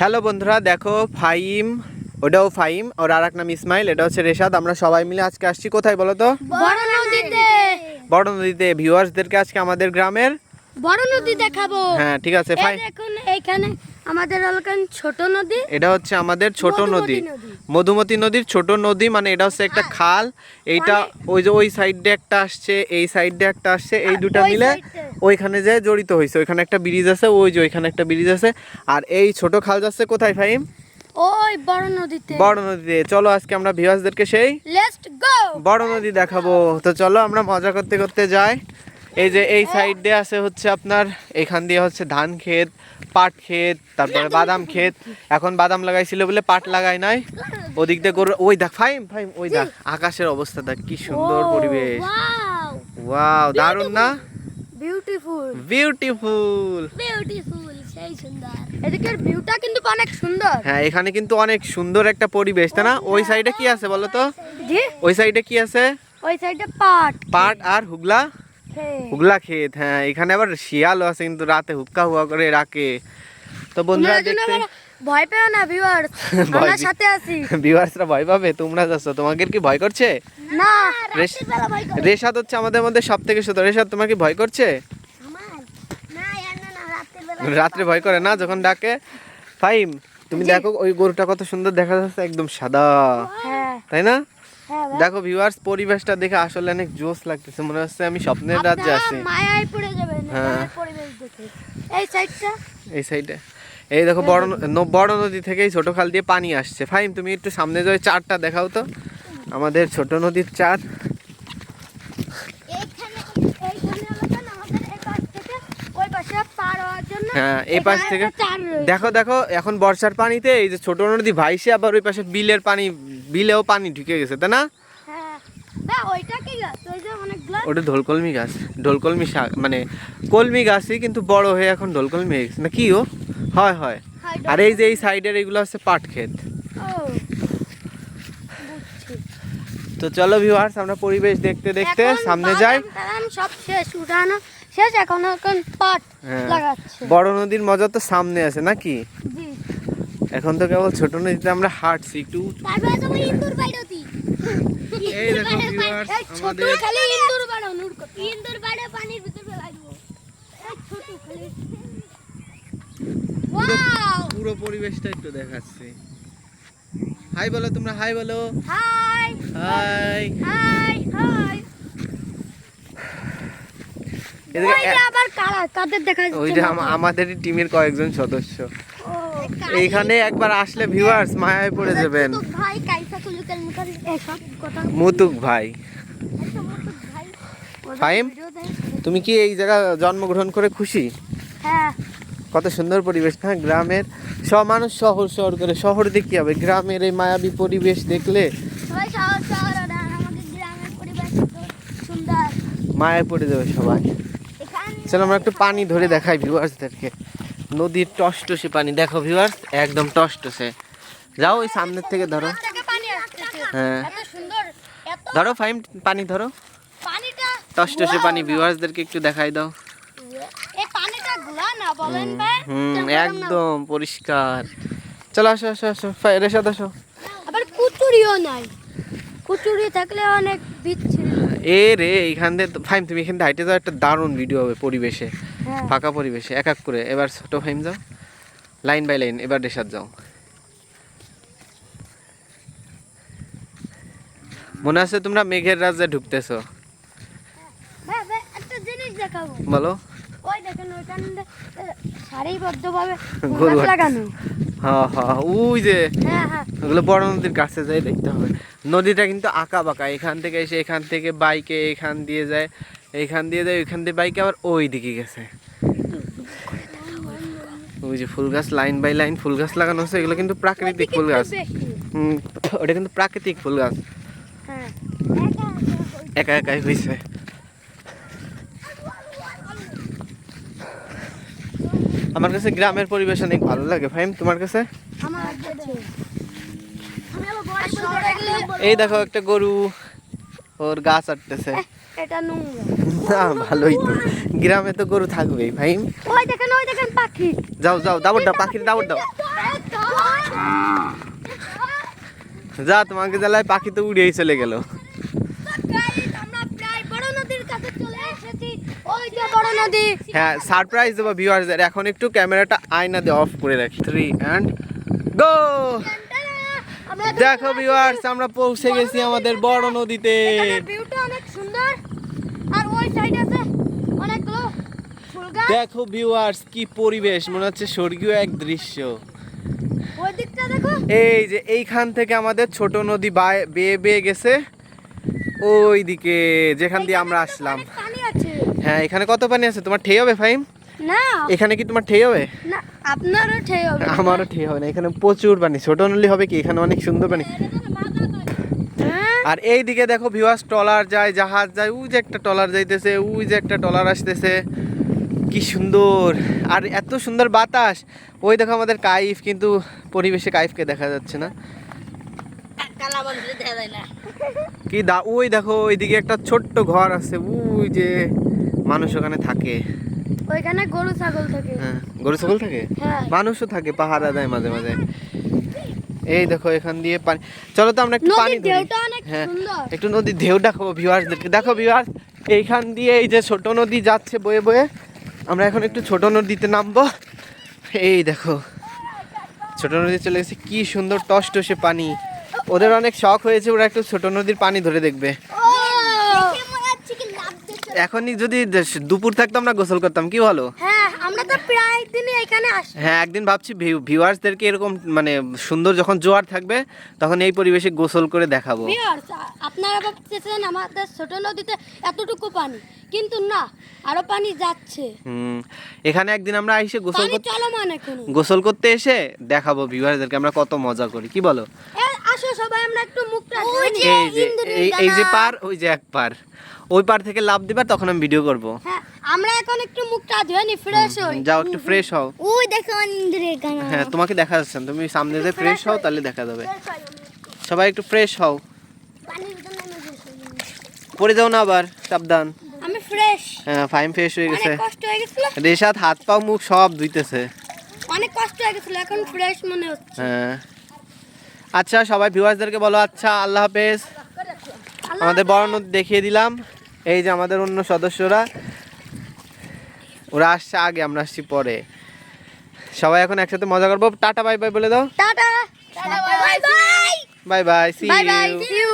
Hello বন্ধুরা দেখো ফাইম ওটাও ফাইম ওর আর এক নাম ইসমাইল এটা হচ্ছে রেশাদ আমরা সবাই মিলে আজকে আসছি। কোথায় বলো তো? বড় নদীতে। বড় নদীতে। ভিউয়ার্সদেরকে আজকে আমাদের গ্রামের? বড় নদী দেখাবো। হ্যাঁ ঠিক আছে ফাইম এখানে দেখুন আমাদের এলাকার ছোট নদী এটা হচ্ছে আমাদের ছোট নদী। মধুমতি নদীর ছোট নদী মানে এটা হচ্ছে একটা খাল। এইটা ওই যে ওই সাইডে একটা আসছে এই সাইডে একটা আসছে এই দুটো মিলে ওইখানে যে জড়িত হয়েছে ওইখানে একটা ব্রিজ আছে ওই যে ওইখানে একটা ব্রিজ আছে। আর এই ছোট খাল যাচ্ছে কোথায় ফাইম ওই বড় নদীতে। বড় নদীতে। চলো আজকে আমরা ভিউয়ার্সদেরকে সেই লেটস গো বড় নদী দেখাবো। তো চলো আমরা মজা করতে করতে যাই। এই যে এই সাইড দিয়ে আছে হচ্ছে আপনার এখান দিয়ে হচ্ছে ধান ক্ষেত পাট ক্ষেত তারপরে বাদাম ক্ষেত। এখন বাদাম লাগাইছিল বলে পাট লাগাই নাই। ওদিক দিয়ে গরু ওই দেখ ফাইম ফাইম ওই দেখ আকাশের অবস্থা দেখ কি সুন্দর পরিবেশ। ওয়াও দারুণ না? বিউটিফুল বিউটিফুল বিউটিফুল সেই সুন্দর। এদিকের ভিউটা কিন্তু অনেক সুন্দর। হ্যাঁ এখানে কিন্তু অনেক সুন্দর একটা পরিবেশ তাই না? ওই সাইডে কি আছে বলো তো? ওই সাইডে কি আছে? ওই সাইডে পাট। পাট আর হুগলা। হুগলা ক্ষেত হ্যাঁ এখানে আবার শিয়ালও আছে কিন্তু রাতে হুক্কা হুয়া করে রাখে। তো বন্ধুরা দেখতে ভয় পেও না ভিউয়ার আমরা সাথে আছি। ভিউয়ার্সরা ভয় পাবে তোমরা যাচ্ছ। তোমাদের কি ভয় করছে? না। রেশাদ হচ্ছে আমাদের মধ্যে সব থেকে ছোট রেশাদ তোমার কি ভয় করছে? রাত্রে ভয় করে না যখন ডাকে? ফাইম তুমি দেখো ওই গরুটা কত সুন্দর দেখা যাচ্ছে একদম সাদা। হ্যাঁ। তাই না। দেখো ভিউয়ার্স পরিবেশটা দেখে আসলে অনেক জোশ লাগতেছে। মনে হচ্ছে আমি স্বপ্নের রাজ্যে আছি। মায়ায় পড়ে যাবেন হ্যাঁ। পরিবেশ দেখে। এই সাইডটা? এই সাইডে। এই দেখো বড় বড় নদী থেকেই ছোট খাল দিয়ে পানি আসছে। ফাইম তুমি একটু সামনে যাও চারটা দেখাও তো। আমাদের ছোট নদীর চার থেকে হ্যাঁ এই পাশ থেকে রয়েছে। দেখো দেখো এখন বর্ষার পানিতে এই যে ছোট নদী ভাইসে আবার ওই পাশে বিলের পানি বিলেও পানি ঢুকে গেছে তাই না? হ্যাঁ। ওটা ঢোলকলমি গাছ ঢোলকলমি শাক মানে কলমি গাছই কিন্তু বড় হয়ে এখন ঢোলকলমি হয়ে গেছে। না কি ও? হয় হয়। হয়, আর এই যে এই সাইডের এগুলো হচ্ছে পাট ক্ষেত। তো চলো ভিউয়ার্স আমরা পরিবেশ দেখতে দেখতে সামনে যাই। সব শেষ উঠানো শেষ এখন এখন পাট হ্যাঁ। লাগাচ্ছে। বড় নদীর মজা তো সামনে আছে নাকি জি। এখন তো কেবল ছোট নদীতে আমরা হাঁটছি একটু এই দেখো আমাদের খালি ইন্দুর বাড়ো নূর ইন্দুর বাড়ে পানির ভিতরে ফেলাই ছোট খালি। ওয়াও পুরো পরিবেশটা একটু দেখাচ্ছি। হাই বলো তোমরা হাই বলো। হাই হাই হাই হাই আবার কারা? কাদের দেখা যাচ্ছে ওই যে মাথা? আমাদেরই টিমের কয়েকজন সদস্য। ও, এইখানে একবার আসলে ভিউয়ার্স মায়ায় পড়ে যাবেন। এসব কথা মুতুক ভাই? ভিডিও দেয়। তুমি কি এই জায়গা জন্মগ্রহণ করে খুশি? হ্যাঁ। কত সুন্দর পরিবেশ হ্যাঁ গ্রামের সব মানুষ শহর শহর করে শহর দেখি হবে? গ্রামের এই মায়াবী পরিবেশ দেখলে মায়ায় পড়ে যাবে সবাই। চলো আমরা একটু পানি ধরে দেখাই ভিউয়ার্সদেরকে নদীর টসটসে পানি। দেখো ভিউয়ার্স একদম টসটসে। যাও ওই সামনের থেকে ধরো। হ্যাঁ। ধরো ফাইম, পানি ধরো। টসটসে পানি। ভিউয়ার্সদেরকে একটু দেখাই দাও। হুম একদম পরিষ্কার। চলো আসো আসো আসো। রেশাদ আসো। আবার কুচুরিও নাই। কুচুরি থাকলে অনেক বিচ্ছিরি। এ রে এইখান দিয়ে ফাইম তুমি এখান হাইটে যাও একটা দারুণ ভিডিও হবে পরিবেশে। হ্যাঁ। ফাঁকা পরিবেশে এক এক করে। এবার ছোট ফাইম যাও লাইন বাই লাইন এবার যাও। মনে আছে তোমরা মেঘের রাজ্যে ঢুকতেছো? জিনিস দেখাবো। বলো। ওই দেখেন সারিবদ্ধভাবে। লাগানো। হ্যাঁ হ্যাঁ ওই যে। হ্যাঁ হ্যাঁ। ওগুলো বড় নদীর কাছে যাই দেখতে হবে। নদীটা কিন্তু আঁকা বাঁকা এখান থেকে এসে এখান থেকে বাইকে এখান দিয়ে যায় এইখান দিয়ে যায়, ওইখান দিয়ে বাইকে আবার ওই দিকে গেছে। ওই যে ফুল গাছ লাইন বাই লাইন ফুল গাছ লাগানো হচ্ছে, এগুলো কিন্তু প্রাকৃতিক ফুল গাছ। ওটা কিন্তু প্রাকৃতিক ফুল গাছ। একা একাই হয়েছে। আমার কাছে গ্রামের পরিবেশ অনেক ভালো লাগে ফাইম তোমার কাছে? আমার কাছে আমি আবার বড় বড় এই দেখো একটা গরু ওর গাছ আটতেছে এটা না ভালোই তো। গ্রামে তো গরু থাকবেই ভাই। ওই দেখেন ওই দেখেন পাখি। যাও যাও দাবর দাও পাখির দাবর দাও। যা তোমাকে জ্বালায় পাখি তো উড়েই চলে গেল। হ্যাঁ সারপ্রাইজ দেবো ভিউয়ার্সদের এখন একটু ক্যামেরাটা আয়না দিয়ে অফ করে রাখি। থ্রি অ্যান্ড গো দেখো ভিউয়ার্স আমরা পৌঁছে গেছি আমাদের বড় নদীতে। দেখো ভিউয়ার্স কি পরিবেশ মনে হচ্ছে স্বর্গীয় এক দৃশ্য। এই যে এইখান থেকে আমাদের ছোট নদী বায়ে- বেয়ে গেছে। ওই দিকে যেখান দিয়ে আমরা আসলাম। হ্যাঁ এখানে কত পানি আছে? তোমার ঠেই হবে ফাইম না। এখানে কি তোমার ঠেই হবে? না আপনারও ঠেই হবে। আমারও ঠেই হবে না এখানে প্রচুর পানি ছোট নলি হবে কি এখানে অনেক সুন্দর পানি হ্যাঁ? আর এই দিকে দেখো ভিউয়ার্স ট্রলার যায় জাহাজ যায় ওই যে একটা ট্রলার যাইতেছে ওই যে একটা ট্রলার আসতেছে। কি সুন্দর। আর এত সুন্দর বাতাস। ওই দেখো আমাদের কাইফ কিন্তু পরিবেশে কাইফকে দেখা যাচ্ছে না। কি দা ওই দেখো ওইদিকে একটা ছোট্ট ঘর আছে ওই যে মানুষ ওখানে থাকে। ওইখানে গরু ছাগল থাকে। হ্যাঁ। গরু ছাগল থাকে? হ্যাঁ। মানুষও থাকে পাহারা দেয় মাঝে মাঝে। এই দেখো এখান দিয়ে পানি চলো তো আমরা একটু পানি ধরি। হ্যাঁ একটু নদীর ঢেউ দেখাবো ভিউয়ার্সদেরকে। দেখো ভিউয়ার্স এইখান দিয়ে এই যে ছোট নদী যাচ্ছে বয়ে বয়ে আমরা এখন একটু ছোট নদীতে নামবো। এই দেখো ছোট নদী চলে গেছে কি সুন্দর টস টসে পানি। ওদের অনেক শখ হয়েছে ওরা একটু ছোট নদীর পানি ধরে দেখবে। এখনই যদি দুপুর থাকতো আমরা গোসল করতাম কি বলো? হ্যাঁ প্রায় দিনই এখানে আসি হ্যাঁ একদিন ভাবছি ভিউয়ার্সদেরকে এরকম মানে সুন্দর যখন জোয়ার থাকবে তখন এই পরিবেশে গোসল করে দেখাবো। আপনারা ভাবতেছেন আমাদের ছোট নদীতে এতটুকু পানি কিন্তু না আরও পানি যাচ্ছে। হুম এখানে একদিন আমরা এসে গোসল করতে চলমান এখনও। গোসল করতে এসে দেখাবো ভিউয়ারদেরকে আমরা কত মজা করি কি বলো? আসো সবাই আমরা একটু মুখটা ধুয়ে এই যে এই এই যে পার ওই যে এক পার। ওই পার থেকে লাভ দিবা তখন আমি ভিডিও করব। হ্যাঁ আমরা এখন একটু মুখটা ধুয়ে নি ফ্রেশ হই। যাও একটু ফ্রেশ হও। ওই দেখো ইন্দ্রের গানা। হ্যাঁ তোমাকে দেখা যাচ্ছে তুমি সামনে যে ফ্রেশ হও তাহলে দেখা যাবে। সবাই একটু ফ্রেশ হও। পড়ে যাও না আবার সাবধান। আমি ফ্রেশ হ্যাঁ ফাইন ফ্রেশ হয়ে গেছে। অনেক কষ্ট হয়ে গেছিল। রেশাদ হাত পাও মুখ সব ধুইতেছে। অনেক কষ্ট হয়ে গেছিল এখন ফ্রেশ মনে হচ্ছে। হ্যাঁ। আচ্ছা সবাই ভিউয়ার্সদেরকে বলো আচ্ছা আল্লাহ হাফেজ। আমাদের বড় দেখিয়ে দিলাম। এই যে আমাদের অন্য সদস্যরা। ওরা আসছে আগে আমরা আসছি পরে। সবাই এখন একসাথে মজা করব। টাটা বাই বাই বলে দাও। Tata bye bye. Bye bye see you